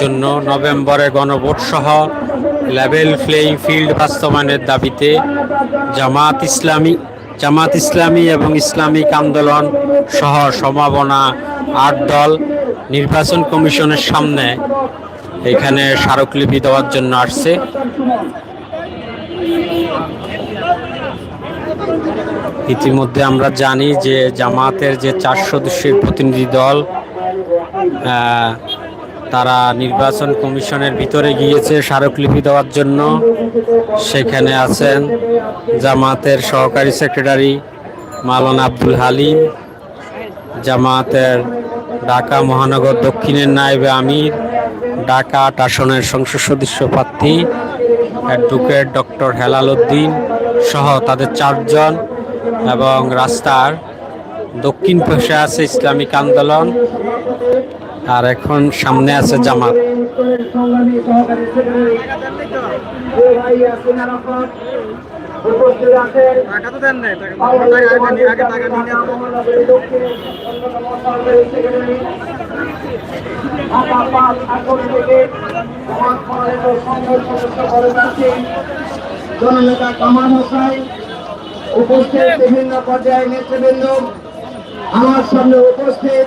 জন্য নভেম্বরে গণভোট সহ লেভেল প্লেইং ফিল্ড বাস্তবায়নের দাবিতে জামাত ইসলামী জামাত ইসলামী এবং ইসলামিক আন্দোলন সহ সমাবনা আট দল নির্বাচন কমিশনের সামনে এখানে স্মারকলিপি দেওয়ার জন্য আসছে। ইতিমধ্যে আমরা জানি যে জামাতের যে চার সদস্যের প্রতিনিধি দল তারা নির্বাচন কমিশনের ভিতরে গিয়েছে স্মারকলিপি দেওয়ার জন্য। সেখানে আছেন জামাতের সহকারী সেক্রেটারি মালানা আব্দুল হালিম, জামাতের ঢাকা মহানগর দক্ষিণের নায়েবে আমির, ঢাকা আট আসনের সংসদ সদস্য প্রার্থী, অ্যাডভোকেট ডক্টর হেলাল উদ্দিন সহ তাদের চারজন এবং রাস্তার দক্ষিণ পাশে আছে ইসলামিক আন্দোলন। আর এখন সামনে আছে জামাত। জননেতা কামাল হোসাইন উপস্থিত বিভিন্ন পর্যায়ে নেতৃবৃন্দ, আমার সামনে উপস্থিত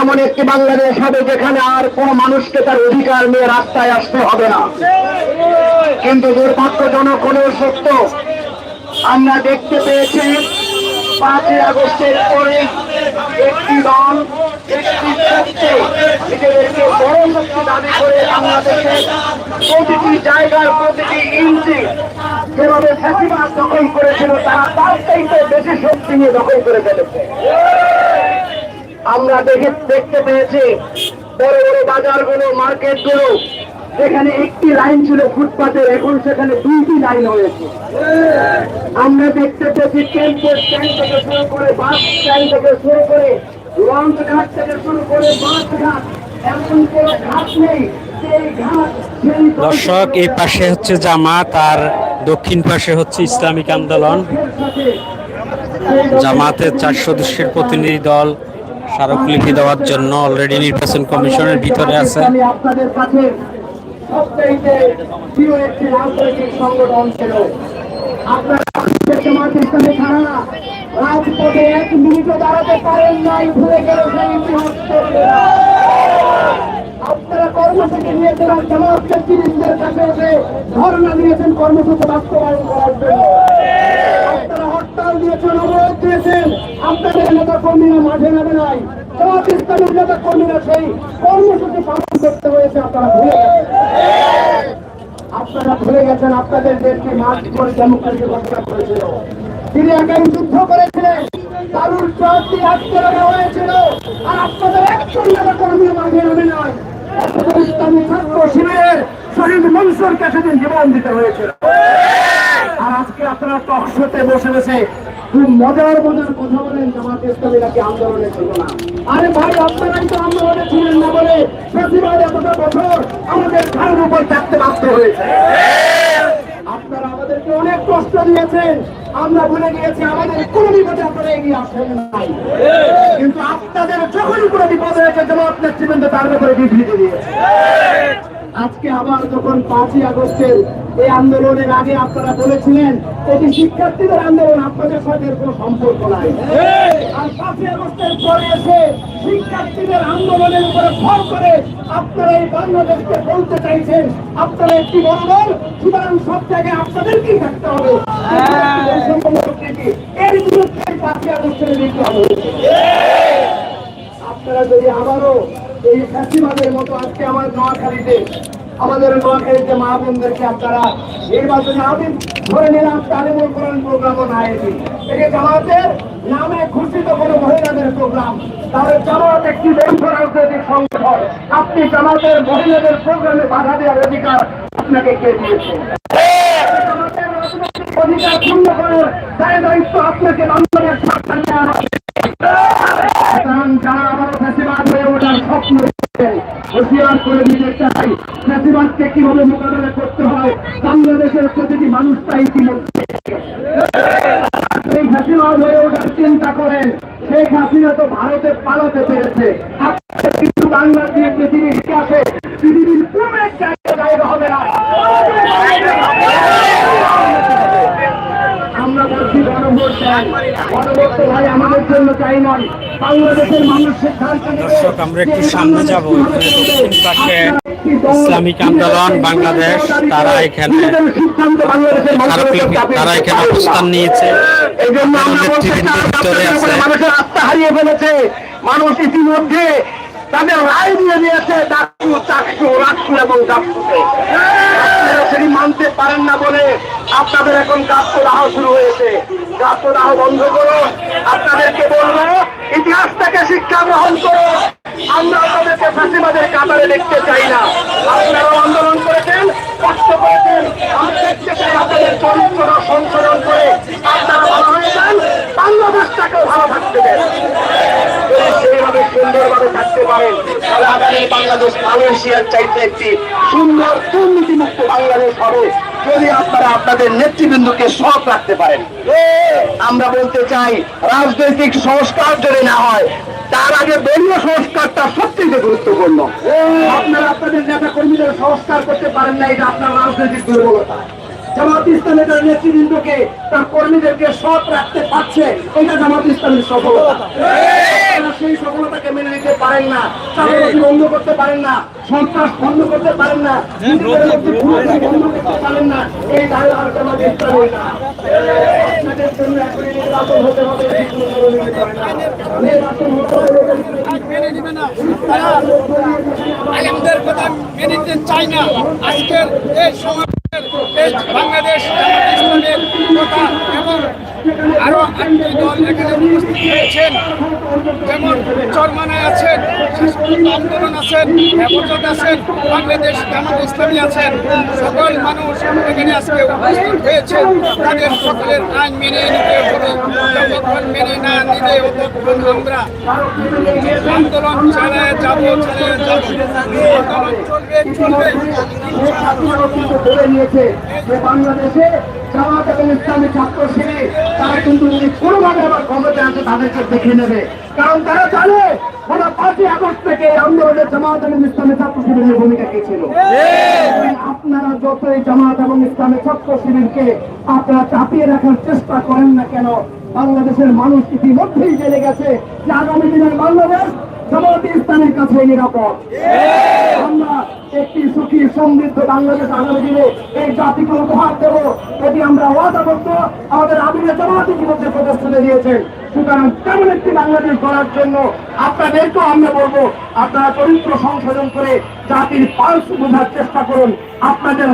এমন একটি বাংলাদেশ হবে যেখানে আর কোনো মানুষকে তার অধিকার নিয়ে রাস্তায় আসতে হবে না। কিন্তু দুর্ভাগ্যজনক হলেও সত্য, আমরা দেখতে পেয়েছি পাঁচই আগস্টের পরে একটি দল একটি শক্তি, নিজেদেরকে বড় শক্তি দাবি করে বাংলাদেশের প্রতিটি জায়গার প্রতিটি ইঞ্চি যেভাবে ফ্যাসিবাদ দখল করেছিল, তারা তার চাইতে বেশি শক্তি নিয়ে দখল করে ফেলেছে। আমরা দেখে দেখতে পেয়েছি বড় বড় বাজারগুলো মার্কেটগুলো যেখানে একটি লাইন ছিল ফুটপাতের এখন সেখানে দুইটি লাইন হয়েছে। আমরা দেখতে পেয়েছি টেম্পো স্ট্যান্ড থেকে শুরু করে বাস স্ট্যান্ড থেকে শুরু করে লঞ্চ ঘাট থেকে শুরু করে বাস ঘাট। এমন কোনো ঘাট নেই সেই ঘাট সেই দর্শক এই পাশে হচ্ছে জামাত আর দক্ষিণ পাশে হচ্ছে ইসলামিক আন্দোলন। জামাতের চার সদস্যের প্রতিনিধি দল স্মারকলিপি দেওয়ার জন্য অলরেডি নির্বাচন কমিশনের ভিতরে আছে। আপনাদের আপনারা কর্মসূচি কাছে দিয়েছেন কর্মসূচি বাস্তবায়ন করার জন্য। অবরোধ আপনাদের নেতা কর্মীরা মাঠে নামে নাই। জামাত ইসলামের নেতা কর্মীরা সেই কর্মসূচি পালন করতে হয়েছে, আপনারা ভুলে গেছেন। আপনারা ভুলে গেছেন, আপনাদের দেশকে মাঠ করে ডেমোক্রেসি রক্ষা করেছিল। তিনি একাই যুদ্ধ করেছিলেন দারুর চুয়াত্তি আজকে রাখা হয়েছিল, আর আপনাদের একজন নেতা কর্মী মাঠে নামে নাই। ইসলামী ছাত্র শিবিরের শহীদ মনসুরকে সেদিন জীবন দিতে হয়েছিল। আর আজকে আপনারা টকশোতে বসে বসে খুব মজার মজার কথা বলেন জামাত ইসলামী নাকি আন্দোলনে ছিল না। আরে ভাই, আপনারাই তো আন্দোলনে ছিলেন না বলে প্রতিবাদ এতটা বছর আমাদের ঘরের উপর থাকতে বাধ্য হয়েছে। আপনারা আমাদেরকে অনেক কষ্ট দিয়েছেন, আমরা ভুলে গিয়েছি, আমাদের কোন বিপদে আপনারা এগিয়ে আসেন নাই। কিন্তু আপনাদের যখনই কোনো বিপদ হয়েছে, জামাত নেতৃবৃন্দ তার ব্যাপারে বিবৃতি দিয়েছে। আজকে আবার যখন পাঁচই আগস্টের এই আন্দোলনের আগে আপনারা বলেছিলেন, এটি শিক্ষার্থীদের আন্দোলন, আপনাদের সাথে কোনো সম্পর্ক নাই। আর পাঁচই আগস্টের পরে এসে শিক্ষার্থীদের আন্দোলনের উপরে ভর করে আপনারা এই বাংলাদেশকে বলতে চাইছেন, আপনারা একটি বড় সুতরাং সব জায়গায় আপনাদেরকেই থাকতে হবে। এর বিরুদ্ধে পাঁচই আগস্টের হয়েছে। আপনারা যদি আবারও এই ফ্যাসিবাদের মতো আজকে আমার নোয়াখালীতে আমাদের নোয়াখালীতে মা বোনদেরকে আপনারা নির্বাচনে আমি ধরে নিলাম তালিমুল কোরআন প্রোগ্রামও না এটি। এটি জামাতের নামে ঘোষিত কোনো মহিলাদের প্রোগ্রাম, তাহলে জামাত একটি বন্ধ রাজনৈতিক সংগঠন। আপনি জামাতের মহিলাদের প্রোগ্রামে বাধা দেওয়ার অধিকার আপনাকে কে দিয়েছে? অধিকার ক্ষুণ্ণ করার দায় দায়িত্ব আপনাকে বাংলাদেশ সরকার যারা আবারও ফ্যাসিবাদ হয়ে ওঠার স্বপ্ন দেখছেন, হুঁশিয়ার করে দিতে চাই। ফ্যাসিবাদকে কীভাবে মোকাবেলা করতে হয়? বাংলাদেশের প্রতিটি মানুষ তাই ইতিমধ্যে সেই ফ্যাসিবাদ হয়ে ওঠার চিন্তা করেন। সেই হাসিনা তো ভারতে পালাতে পেরেছে। কিন্তু বাংলা দিয়ে পৃথিবীর ইতিহাসে পৃথিবীর কোন এক জায়গায় হবে না আমরা বলছি গণভোট দেন গণভোট তো ভাই আমাদের জন্য চাই নয় বাংলাদেশের মানুষ সিদ্ধান্ত নেবে দর্শক, আমরা একটু সামনে যাব। পাশে ইসলামিক আন্দোলন বাংলাদেশ, তারা এখানে তারা এখানে। অবস্থান নিয়েছে ভিতরে আছে। হারিয়ে ফেলেছে মানুষ ইতিমধ্যে তাদের রায় দিয়ে দিয়েছে এবং সেটি মানতে পারেন না বলে আপনাদের এখন গাছদাহ শুরু হয়েছে গাছদাহ বন্ধ করো। আপনাদেরকে বলব, ইতিহাস থেকে শিক্ষা গ্রহণ করো। আমরা আপনাদেরকে ফাঁসিবাদের কাতারে দেখতে চাই না। আপনারাও আন্দোলন করেছেন, কষ্ট করেছেন। আপনাদের চরিত্র সংশোধন করে। আপনারা ভালো হয়ে যান, বাংলাদেশটাকেও ভালো থাকতে দেন। সেইভাবে সুন্দরভাবে থাকতে পারেন, তাহলে বাংলাদেশ মালয়েশিয়ার চাইতে একটি সুন্দর দুর্নীতিমুক্ত বাংলাদেশ হবে। যদি আপনারা আপনাদের নেতৃবৃন্দকে সৎ রাখতে পারেন, আমরা বলতে চাই রাজনৈতিক সংস্কার যদি না হয়, তার আগে দলীয় সংস্কারটা সবচেয়ে গুরুত্বপূর্ণ। আপনারা আপনাদের নেতা কর্মীদের সংস্কার করতে পারেন না, এটা আপনার রাজনৈতিক দুর্বলতা। জামাত ইসলামের নেতৃবৃন্দকে, তার কর্মীদেরকে সৎ রাখতে পারছে, এটা জামাত ইসলামের সফলতা। আপনারা সেই সফলতাকে মেনে নিতে পারেন না বন্ধ করতে পারেন না, সন্ত্রাস বন্ধ করতে পারেন না বন্ধ করতে পারেন না, এই দায় আর কোনো হবে না। তারা কথা মেনে নিতে চাই না। আজকের এই এই বাংলাদেশ ইসলামের কথা এবং আরও আটটি দল এখানে উপস্থিত হয়েছেন যেমন চরমানায় আছেন আন্দোলন আছেন, হেফাজত আছেন, বাংলাদেশ জামাত ইসলামী আছেন। সকল মানুষ এখানে আজকে উপস্থিত হয়েছেন। তাদের সকলের আইন মেনে নিতে হবে। যতক্ষণ মেনে না নিলে ততক্ষণ আমরা আন্দোলন চালায় যাব চালায় যাব। আন্দোলন চলবে চলবে। যে বাংলাদেশে জামাত এবং ইসলামী ছাত্র শিবির তারা কিন্তু যদি কোনোভাবে আবার ক্ষমতা আছে তাদেরকে দেখে নেবে। কারণ তারা জানে ওরা পাঁচই আগস্ট থেকে আন্দোলনের জামাত এবং ইসলামী ছাত্র শিবিরের ভূমিকা কি ছিল। আপনারা যতই জামাত এবং ইসলামী ছাত্র শিবিরকে আপনারা চাপিয়ে রাখার চেষ্টা করেন না কেন বাংলাদেশের মানুষ ইতিমধ্যেই জেনে গেছে। যে আগামী দিনের বাংলাদেশ কাছে নিরাপদ। আমরা একটি সুখী, সমৃদ্ধ বাংলাদেশ আগামী দিনে এই জাতিকে উপহার দেব। এটি আমরা ওয়াদাবদ্ধ, আমাদের আমিরের জামাত ইতিমধ্যে প্রদর্শনে দিয়েছেন সুতরাং তেমন একটি বাংলাদেশ গড়ার জন্য আপনাদেরকেও আমরা বলব, আপনারা চরিত্র সংশোধন করে জাতির পালস বোঝার চেষ্টা করুন। আপনাদের